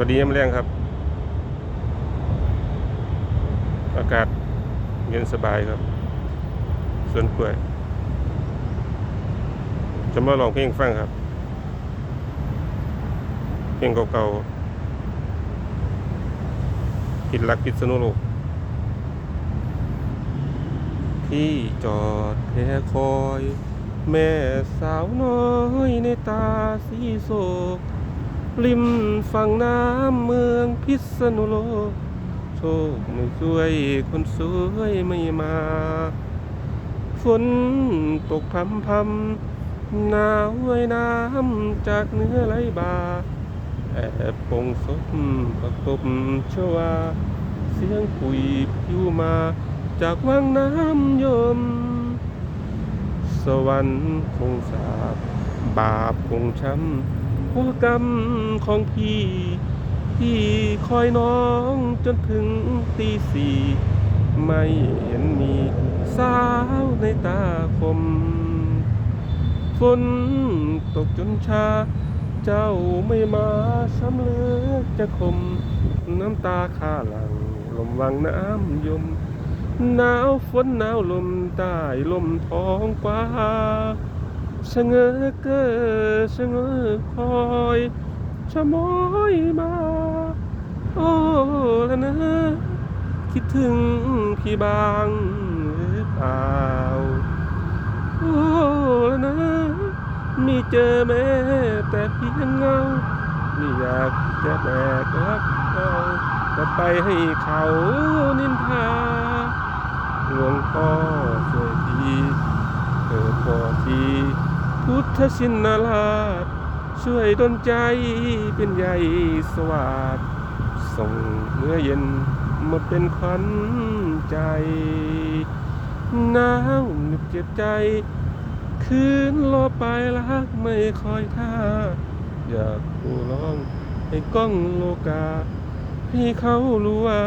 วัสดียามแรงครับ อากาศเย็นสบายครับสวนกล้วย จะมาลองเพลงฟังครับ เพลงเก่าๆผิดหลักพิษณุโลกที่จอดแค่คอย แม่สาวน้อยในตาสีโศก ริมฝั่งน้ำเมืองพิษณุโลก โชคไม่ช่วยคนสวยไม่มา ฝนตกพำพำหนาวไว้น้ำจากเนื้อไหลบา แอบปงศพประกบชวา เสียงคุยพิวมา จากวังน้ำยม สวรรค์คงสาบบาปคงช้ำ หัวกรรมของพี่ พี่คอยน้องจนถึงตีสี่ไม่เห็นมีสาวในตาคม ฝนตกจนชา เจ้าไม่มาสำเลือกจะคม น้ำตาข้าหลัง ลมวังน้ำยม หนาวฝนหนาวลมใต้ลมท้องฟ้า ชะเง้อเก้อชะเง้อคอยชะมอยมา โอ้ละนะ คิดถึงพี่บางหรือเปล่า โอ้ละนะ มีเจอแม่แต่เพียงเงาไม่อยากจะแบกรักเราจะไปให้เขานินทาหลวงพ่อช่วยทีเกิดพอที พุทธชินราช ช่วยดลใจเป็นใหญ่สวัสดส่งเมื่อเย็นมาเป็นขวัญใจหนาวหนึบเจ็บใจ คืนรอไปรักไม่คอยท่า อยากกูร้องให้กล้องโลกา ให้เขารู้ว่า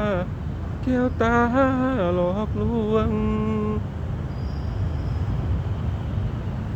แก้วตาหลอกลวง